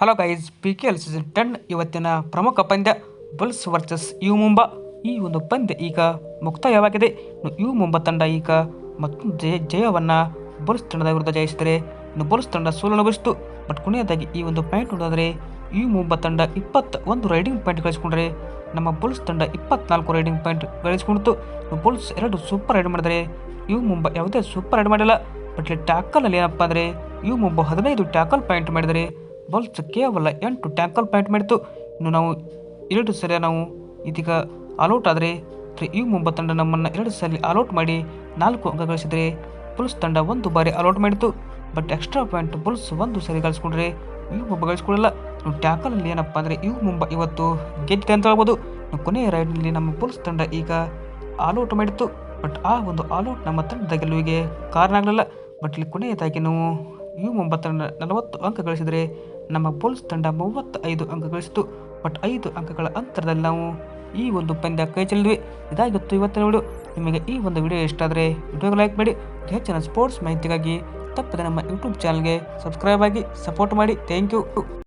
Hello guys P K L season ten ಇವತ್ತಿನ ಪ್ರಮುಖ ಪಂದ್ಯ ಬುಲ್ಸ್ ವರ್ಸಸ್ ಯು ಮುಂಬಾ ಈ ಒಂದು ಪಂದ್ಯ ಈಗ ಮುಕ್ತಾಯವಾಗಿದೆ. ಯು ಮುಂಬಾ ತಂಡ ಈಗ ಮತ್ತೊಂದು ಜಯ, ಜಯವನ್ನು ಬುಲ್ಸ್ ತಂಡದ ವಿರುದ್ಧ ಜಯಿಸಿದರೆ ಇನ್ನು ಬುಲ್ಸ್ ತಂಡ ಸೋಲನ್ನು ಬಯಸಿತು ಬಟ್ ಕೊನೆಯದಾಗಿ ಈ ಒಂದು ಪಾಯಿಂಟ್ ನೋಡಿದ್ರೆ ಯು ಮುಂಬಾ ತಂಡ ಇಪ್ಪತ್ತ ಒಂದು ರೈಡಿಂಗ್ ಪಾಯಿಂಟ್ ಗಳಿಸಿಕೊಂಡ್ರೆ ನಮ್ಮ ಬುಲ್ಸ್ ತಂಡ ಇಪ್ಪತ್ನಾಲ್ಕು ರೈಡಿಂಗ್ ಪಾಯಿಂಟ್ ಗಳಿಸಿಕೊಂಡಿತು ಬುಲ್ಸ್ ಎರಡು ಸೂಪರ್ ರೈಡ್ ಮಾಡಿದರೆ ಯು ಮುಂಬಾ ಯಾವುದೇ ಸೂಪರ್ ರೈಡ್ ಮಾಡಿಲ್ಲ. ಬಟ್ ಇಲ್ಲಿ ಟ್ಯಾಕಲಲ್ಲಿ ಏನಪ್ಪ ಅಂದರೆ ಯು ಮುಂಬಾ ಹದಿನೈದು ಟ್ಯಾಕಲ್ ಪಾಯಿಂಟ್ ಮಾಡಿದರೆ ಬಲ್ಸ್ ಕೇವಲ ಎಂಟು ಟ್ಯಾಕಲ್ ಪಾಯಿಂಟ್ ಮಾಡಿತು ಇನ್ನು ನಾವು ಎರಡು ಸಲ ನಾವು ಇದೀಗ ಆಲ್ಔಟ್ ಆದರೆ ಯು ಮುಂಬ ತಂಡ ನಮ್ಮನ್ನು ಎರಡು ಸಲ ಆಲ್ಔಟ್ ಮಾಡಿ ನಾಲ್ಕು ಅಂಕ ಗಳಿಸಿದರೆ ಬುಲ್ಸ್ ತಂಡ ಒಂದು ಬಾರಿ ಆಲ್ಔಟ್ ಮಾಡಿತು ಬಟ್ ಎಕ್ಸ್ಟ್ರಾ ಪಾಯಿಂಟ್ ಬುಲ್ಸ್ ಒಂದು ಸರಿ ಗಳಿಸ್ಕೊಂಡ್ರೆ ಯು ಮುಂಬ ಗಳಿಸ್ಕೊಳ್ಳಲ್ಲ ಟ್ಯಾಕಲಲ್ಲಿ ಏನಪ್ಪ ಅಂದರೆ ಯು ಮುಂಬ ಇವತ್ತು ಗೆದ್ದಿದೆ ಅಂತ ಹೇಳ್ಬೋದು. ಕೊನೆಯ ರೈಡ್ನಲ್ಲಿ ನಮ್ಮ ಬುಲ್ಸ್ ತಂಡ ಈಗ ಆಲ್ಔಟ್ ಮಾಡಿತ್ತು. ಬಟ್ ಆ ಒಂದು ಆಲ್ಔಟ್ ನಮ್ಮ ತಂಡದ ಗೆಲುವಿಗೆ ಕಾರಣ ಆಗಲಿಲ್ಲ. ಬಟ್ ಇಲ್ಲಿ ಕೊನೆಯದಾಗಿ ನಾವು ಯು ಮುಂಬಾ ತಂಡ ನಲವತ್ತು ಅಂಕ ಗಳಿಸಿದರೆ ನಮ್ಮ ಬುಲ್ಸ್ ತಂಡ ಮೂವತ್ತೈದು ಅಂಕ ಗಳಿಸಿತು. ಬಟ್ ಐದು ಅಂಕಗಳ ಅಂತರದಲ್ಲಿ ನಾವು ಈ ಒಂದು ಪಂದ್ಯ ಕೈ ಚೆಲ್ಲಿದ್ವಿ ಇದಾಗಿತ್ತು ಇವತ್ತಿನ ವಿಡಿಯೋ ನಿಮಗೆ ಈ ಒಂದು ವಿಡಿಯೋ ಇಷ್ಟ ಆದರೆ ವಿಡಿಯೋಗೆ ಲೈಕ್ ಮಾಡಿ. ಹೆಚ್ಚಿನ ಸ್ಪೋರ್ಟ್ಸ್ ಮಾಹಿತಿಗಾಗಿ ತಪ್ಪದೆ ನಮ್ಮ ಯೂಟ್ಯೂಬ್ ಚಾನಲ್ಗೆ ಸಬ್ಸ್ಕ್ರೈಬ್ ಆಗಿ ಸಪೋರ್ಟ್ ಮಾಡಿ. Thank you